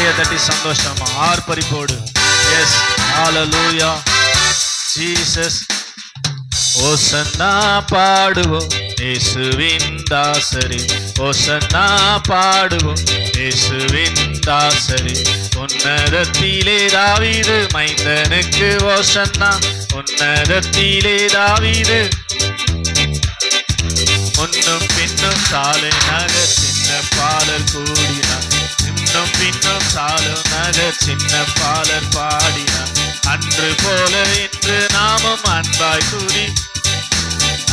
கையை தட்டி சந்தோஷமா? ஆர்ப்பரிப்போடு. எஸ் ஹalleluya ஜீசஸ் ஓசன்னா பாடுவோம். இயேசுவின் தாசரி ஓசன்னா பாடுவோம். இயேசுவின் தாசரி உன்னதத்திலே தாவீது மைந்தனுக்கு ஓசன்னா. உன்னதத்திலே தாவீது. முன்னும் பின்னும் சாலை நகர் சின்ன பாலர் கூடினார். இன்னும் பின்னும் சாலும் நகர் சின்ன பாலர் பாடினார் அன்று போல இன்று நாமும் அன்பாய் கூறி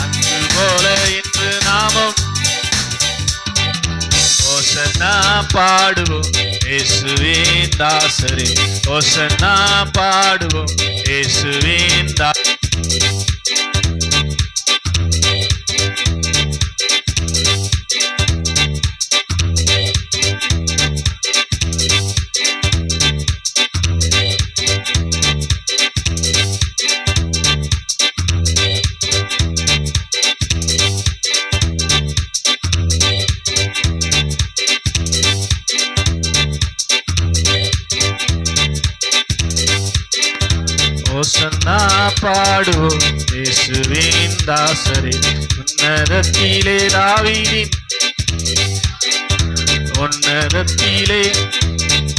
அன்று போல இன்று நாமும் ஓசன்னா பாடுவோம். இயேசுவின் தாசரே. ஓசன்னா பாடுவோம். இயேசுவின் தா ஓசன்னா பாடுவோம். இயேசுவின் தாசரே உன்னதத்திலே தாவீதின். உன்னதத்திலே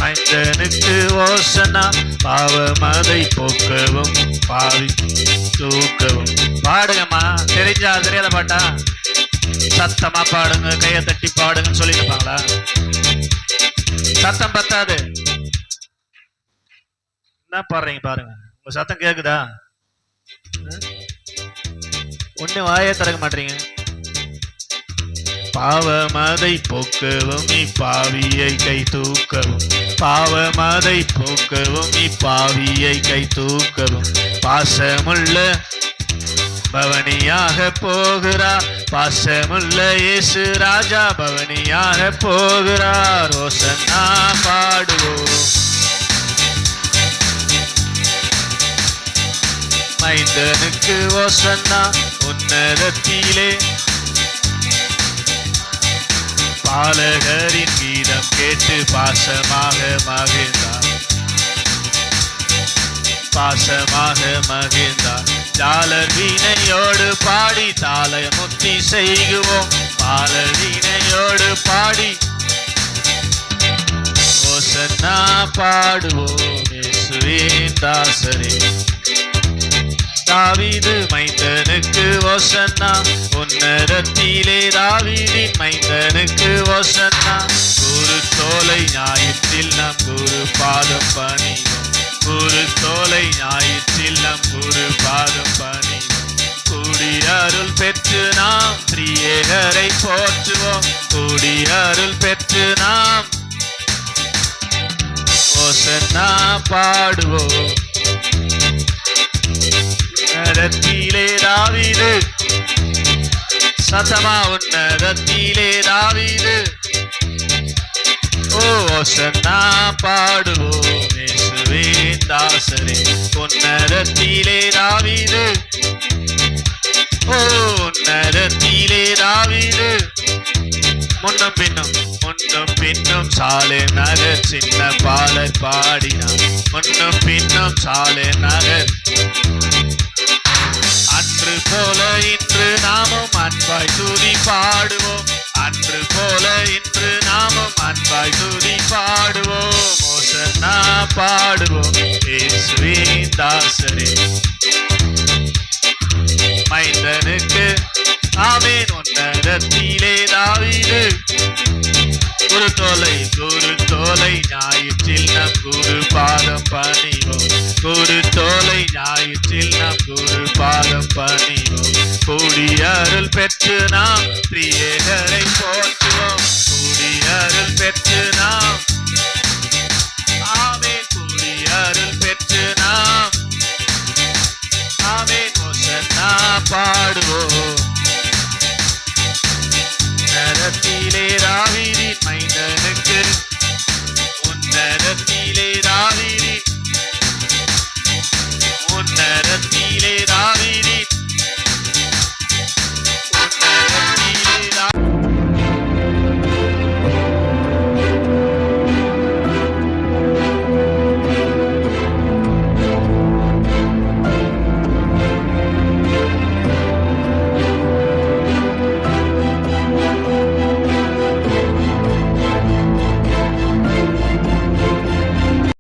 மைந்தனுக்கு ஓசனா பாவமதை போக்கவும் பாவி தூக்கவும். பாடுங்கம்மா தெரிஞ்சா தெரியாத பாட்டா? சத்தமா பாடுங்க கையை தட்டி பாடுங்கன்னு சொல்லியிருப்பாங்களா? சத்தம் பத்தாது. என்ன பாடுறீங்க பாருங்க. ஒரு சத்தம் கேக்குதா? ஒண்ணு வாயே திறக்க மாட்டீங்க. பாவமதை போக்கவும் பாவியை கை தூக்கவும். பாவமதை போக்கவும் பாவியை கை தூக்கவும். பாசமுள்ள பவனியாக போகிறார் பாசமுள்ள இயேசு ராஜா பவனியாக போகிறார் ஓசன்னா பாடுவோம். ஐந்தனுக்கு ஓசன்னா உன்னதத்திலே. பாலகரின் கீதம் கேட்டு பாசமாக மகிழ்ந்தார் பாசமாக மகிழ்ந்தார் ஜாலர் வீணையோடு பாடி தாள முத்தி செய்குவோம். பாலர் வீணையோடு பாடி ஓசன்னா பாடுவோம். இயேசுவின் தாசரே. தாவிது மைந்தனுக்கு ஓசன்னா. உன்னரத்திலே தாவிதின் மைந்தனுக்கு ஓசன்னா. குரு தோலை ஞாயிற்றில் நம் குரு பாதம் பணிவோம் குரு தோலை ஞாயிற்றில் நம் குரு பாதம் பணிவோம் கூடி அருள் பெற்று நாம் பிரியகரை போற்றுவோம். கூடி அருள் பெற்று நாம் ஓசன்னா பாடுவோம். உன்னதத்திலே தாவீது. சத்தமா உன்னதத்திலே தாவீது. ஓ ஓசன்னா பாடுவோம் இயேசுவின் தாசரே. உன்னதத்திலே தாவீது. ஓ உன்னதத்திலே தாவீது. முன்னும் பின்னும் முன்னும் பின்னும் சாலை நகர் சின்ன பாலர் பாடினார். முன்னும் பின்னும் சாலை நகர். அன்று போல இன்று நாமும் அன்பாய் துதி பாடுவோம். அன்று போல இன்று நாமும் அன்பாய் துதி பாடுவோம். மோசனா பாடுவோம். இயேசுவின் தாசரே. மைந்தனுக்கு ஆமேன். உன்னதத்திலே தாவீது. குரு தோலை குரு தோலை ஞாயிறு சின்னம் குரு பாதம் பணிவோம். குரு தோலை ஞாயிறு சின்னம் குரு பாதம் பணிவோம். கூடிய அருள் பெற்று நாம் பிரியகரை போற்றுவோம். கூடிய அருள் பெற்று நாம் ஆமே